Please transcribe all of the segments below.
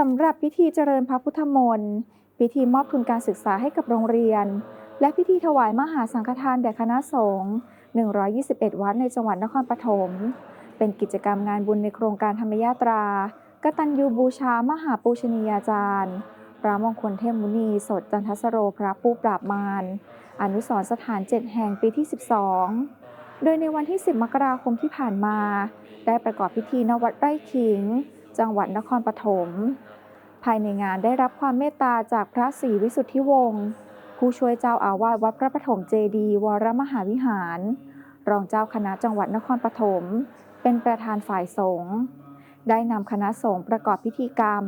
สำหรับพิธีเจริญพระพุทธมนต์ พิธีมอบทุนการศึกษาให้กับโรงเรียน และพิธีถวายมหาสังฆทานแด่คณะสงฆ์121 วัดในจังหวัดนครปฐม เป็นกิจกรรมงานบุญในโครงการธรรมยาตรากตัญญูบูชามหาปูชนียาจารย์พระมงคลเทพมุนี สดจันทสโรพระผู้ปราบมาร อนุสรสถาน7แห่งปีที่ 12 โดยในวันที่ 10 มกราคมที่ผ่านมา ได้ประกอบพิธีณวัดไร่ขิง จังหวัดนครปฐม ภายในงานได้รับความเมตตาจากพระศรีวิสุทธิวงศ์ผู้ช่วยเจ้าอาวาสวัดพระปฐมเจดีวรมหาวิหาร รองเจ้าคณะจังหวัดนครปฐม เป็นประธานฝ่ายสงฆ์ได้นำคณะสงฆ์ประกอบพิธีกรรม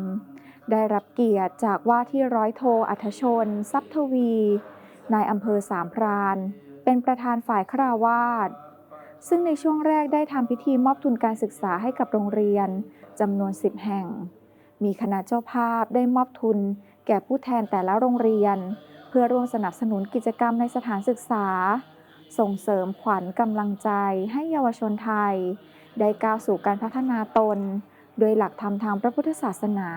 ได้รับเกียรติจากว่าที่ร้อยโทอัธชน ทรัพทวี นายอำเภอสามพราน เป็นประธานฝ่ายคราวาส ซึ่งในช่วงแรกได้ทำพิธีมอบทุนการศึกษาให้กับโรงเรียนจำนวน 10 แห่ง มีคณะเจ้าภาพได้มอบทุน แก่ผู้แทนแต่ละโรงเรียน เพื่อร่วมสนับสนุนกิจกรรมในสถานศึกษา ส่งเสริมขวัญกำลังใจให้เยาวชนไทย ได้ก้าวสู่การพัฒนาตน โดยหลักธรรมทางพระพุทธศาสนา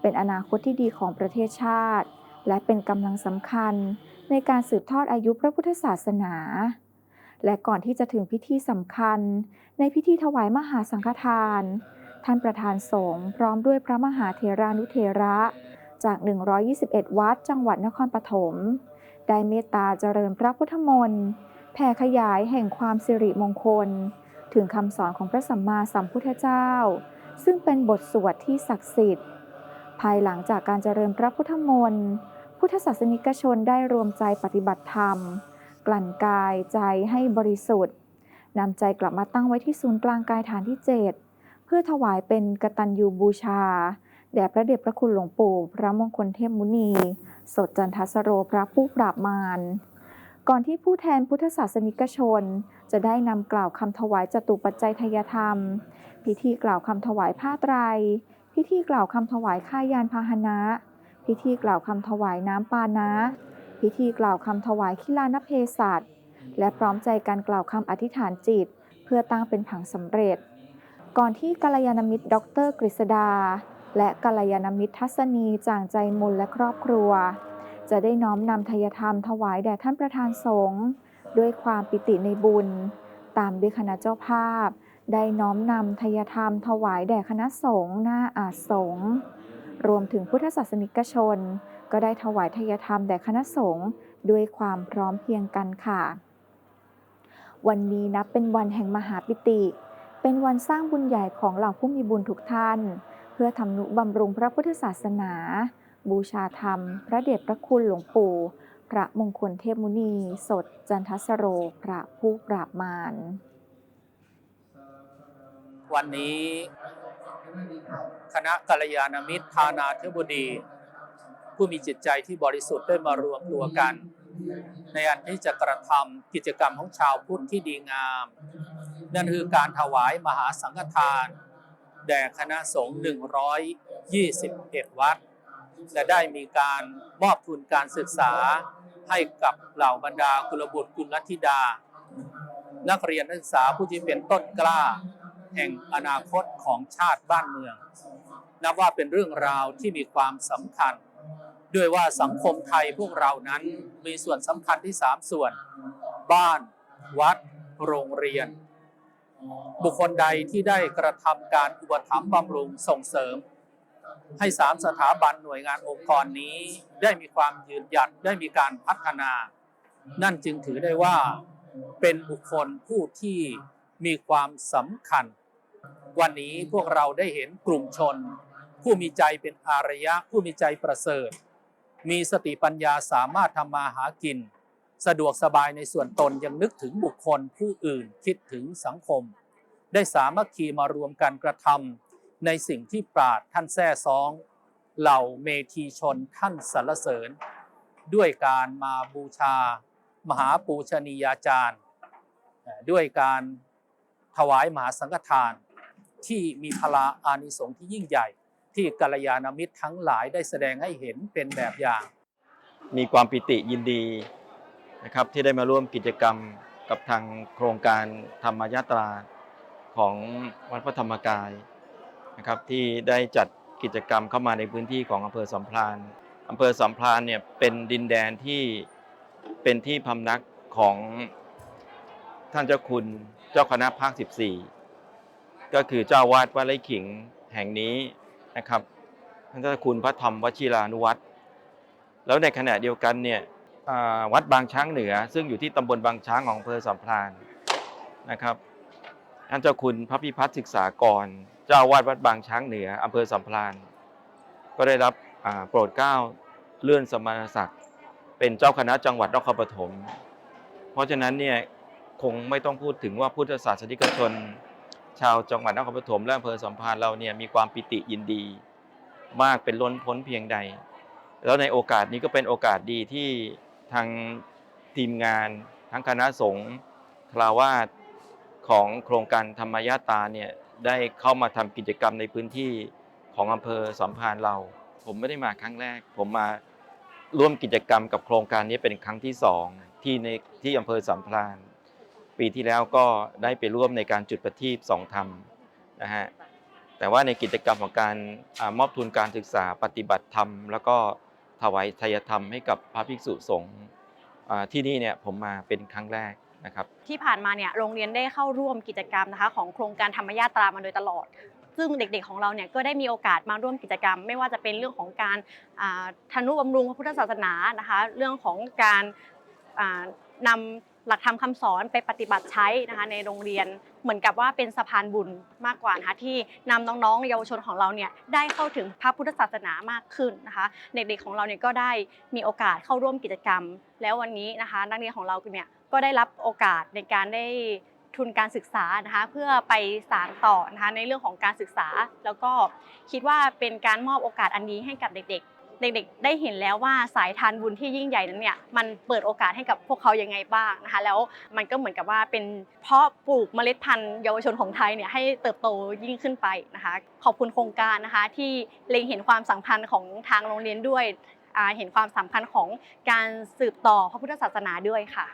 เป็นอนาคตที่ดีของประเทศชาติ และเป็นกำลังสำคัญในการสืบทอดอายุพระพุทธศาสนา และก่อนที่จะถึงพิธีสำคัญ ในพิธีถวายมหาสังฆทาน ท่านประธานสงฆ์พร้อมด้วยพระมหาเถรานุเถระ จาก 121 วัดจังหวัดนครปฐมได้เมตตาเจริญพระพุทธมนต์แผ่ขยายแห่งความสิริมงคล ถึงคำสอนของพระสัมมาสัมพุทธเจ้า ซึ่งเป็นบทสวดที่ศักดิ์สิทธิ์ ภายหลังจากการเจริญพระพุทธมนต์พุทธศาสนิกชนได้รวมใจปฏิบัติธรรม กลั่นกายใจให้บริสุทธิ์นำใจกลับมาตั้งไว้ที่ศูนย์กลางกายฐานที่ 7 เพื่อถวายเป็นกตัญญูบูชา แด่พระเดชพระคุณหลวงปู่ พระมงคลเทพมุนี สดจันทสโรพระผู้ปราบมารก่อนที่ผู้แทนพุทธศาสนิกชน จะได้นำกล่าวคำถวายจตุปัจจัยทยธรรม พิธีกล่าวคำถวายผ้าไตร พิธีกล่าวคำถวายข้ายานพาหนะ พิธีกล่าวคำถวายน้ำปานะ พิธีกล่าวคำถวายขิลานเพศัตและพร้อมใจการกล่าวคำอธิษฐานจิต เพื่อตั้งเป็นผังสำเร็จ ก่อนที่กัลยาณมิตร ดร กฤษดา และกัลยาณมิตรทัศนีจางใจมนและครอบครัว จะได้น้อมนำทายธรรมถวายแด่ท่านประธานสงฆ์ด้วยความปิติในบุญ ตามด้วยคณะเจ้าภาพ ได้น้อมนำทายธรรมถวายแด่คณะสงฆ์หน้าอาสงฆ์ รวมถึงพุทธศาสนิกชน ก็ได้ถวายทายธรรมแด่คณะสงฆ์ด้วยความพร้อมเพียงกันค่ะ วันนี้นับเป็นวันแห่งมหาปิติ เป็นวันสร้างบุญใหญ่ของเหล่าผู้มีบุญทุกท่าน เพื่อทำนุบำรุงพระพุทธศาสนา บูชาธรรม พระเดชพระคุณหลวงปู่ พระมงคลเทพมุนี สดจันทสโร พระผู้ปราบมารวันนี้ คณะกัลยาณมิตรทานาเทบดี ผู้มีจิตใจที่บริสุทธิ์ได้มารวมตัวกัน ในอันที่จะกระทำกิจกรรมของชาวพุทธที่ดีงาม นั่นคือการถวายมหาสังฆทาน แด่คณะสงฆ์121 วัด และได้มีการมอบทุนการศึกษาให้กับเหล่าบรรดากุลบุตรกุลธิดา นักเรียนนักศึกษาผู้ที่เป็นต้นกล้า แห่งอนาคตของชาติบ้านเมือง นับว่าเป็นเรื่องราวที่มีความสำคัญ ด้วยว่าสังคมไทยพวกเรานั้นมีส่วนสำคัญที่สามส่วน บ้าน วัด โรงเรียน บุคคลใดที่ได้กระทำการอุปถัมภ์บำรุงส่งเสริม ให้สามสถาบันหน่วยงานองค์กรนี้ได้มีความยืนหยัดได้มีการพัฒนา นั่นจึงถือได้ว่าเป็นบุคคลผู้ที่มีความสำคัญ วันนี้พวกเราได้เห็นกลุ่มชน ผู้มีใจเป็นอารยะผู้มีใจประเสริฐ มีสติปัญญาสามารถทำมาหากิน สะดวกสบายในส่วนตนยังนึกถึงบุคคลผู้อื่นคิดถึงสังคม ได้สามัคคีมารวมกันกระทำในสิ่งที่ปราดท่านแท้ซอง เหล่าเมธีชนท่านสรรเสริญ ด้วยการมาบูชา มหาปูชนียาจารย์ ด้วยการถวายมหาสังฆทาน ที่มีพลาอานิสงส์ที่ยิ่งใหญ่ ที่กัลยาณมิตรทั้งหลายได้แสดงให้เห็นเป็นแบบอย่าง มีความปิติยินดีนะครับที่ได้มาร่วมกิจกรรมกับทางโครงการธรรมยาตราของวัดพระธรรมกายนะครับที่ได้จัดกิจกรรมเข้ามาในพื้นที่ของอำเภอสัมพลานอำเภอสัมพลานเนี่ยเป็นดินแดนที่เป็นที่พำนักของท่านเจ้าคุณเจ้าคณะภาค 14 ก็คือเจ้าวาดวัดไร่ขิงแห่งนี้นะครับท่านเจ้าคุณพระธรรมวชิรานุวัตรแล้วในขณะเดียวกันเนี่ยวัดบางช้างเหนือ ซึ่งอยู่ที่ตำบลบางช้างของอำเภอสัมพลานนะครับท่านเจ้าคุณพระพิพัฒน์ศึกษากร เจ้าวาดวัดบางช้างเหนืออำเภอสัมพลาน ก็ได้รับโปรดเกล้าเลื่อนสมณศักดิ์เป็นเจ้าคณะจังหวัดนครปฐม เพราะฉะนั้นเนี่ยคงไม่ต้องพูดถึงว่าพุทธศาสนิกชน ชาวจังหวัดนครปฐมและอำเภอสัมพันธ์เราเนี่ยมีความปิติยินดี มากเป็นล้นพ้นเพียงใด แล้วในโอกาสนี้ก็เป็นโอกาสดีที่ทางทีมงาน ทั้งคณะสงฆ์คราวาสของโครงการธรรมยาตาเนี่ยได้เข้ามาทำกิจกรรมในพื้นที่ของอำเภอสัมพันธ์เรา ผมไม่ได้มาครั้งแรก ผมมาร่วมกิจกรรมกับโครงการนี้เป็นครั้งที่สองที่ในที่อำเภอสัมพันธ์ ปีที่แล้วก็ได้ไปร่วมในการจุดประทีปสองธรรมนะฮะแต่ว่าในกิจกรรมของการอมอบทุนการศึกษาปฏิบัติธรรม แล้วก็ถวายทายธรรมให้กับพระภิกษุสงฆ์ที่นี่เนี่ยผมมาเป็นครั้งแรกนะครับที่ผ่านมาเนี่ยโรงเรียนได้เข้าร่วมกิจกรรมนะคะของโครงการธรรมยาตรามาโดยตลอด ซึ่งเด็กๆของเราเนี่ยก็ได้มีโอกาสมาร่วมกิจกรรม ไม่ว่าจะเป็นเรื่องของการอ่าทนุบำรุงพระพุทธศาสนานะคะ เรื่องของการอ่านำ หลักธรรมคำสอนไปปฏิบัติใช้นะคะในโรงเรียนเหมือนกับว่าเป็นสะพานบุญมากกว่านะคะที่นำน้องๆ เยาวชนของเราเนี่ยได้เข้าถึงพระพุทธศาสนามากขึ้นนะคะเด็กๆของเราเนี่ยก็ได้มีโอกาสเข้าร่วมกิจกรรม แล้ววันนี้นะคะ นักเรียนของเราเนี่ยก็ได้รับโอกาสในการได้ทุนการศึกษานะคะเพื่อไปสานต่อนะคะในเรื่องของการศึกษา แล้วก็คิดว่าเป็นการมอบโอกาสอันนี้ให้กับเด็กๆ เด็กๆ ได้เห็นแล้วว่าสายทานบุญที่ยิ่งใหญ่นั้นเนี่ยมันเปิดโอกาสให้กับพวกเขายังไงบ้างนะคะ แล้วมันก็เหมือนกับว่าเป็นเพาะปลูกเมล็ดพันธุ์เยาวชนของไทยเนี่ยให้เติบโตยิ่งขึ้นไปนะคะ ขอบคุณโครงการนะคะ ที่เล็งเห็นความสัมพันธ์ของทางโรงเรียนด้วยเห็นความสำคัญของการสืบต่อพระพุทธศาสนาด้วยค่ะ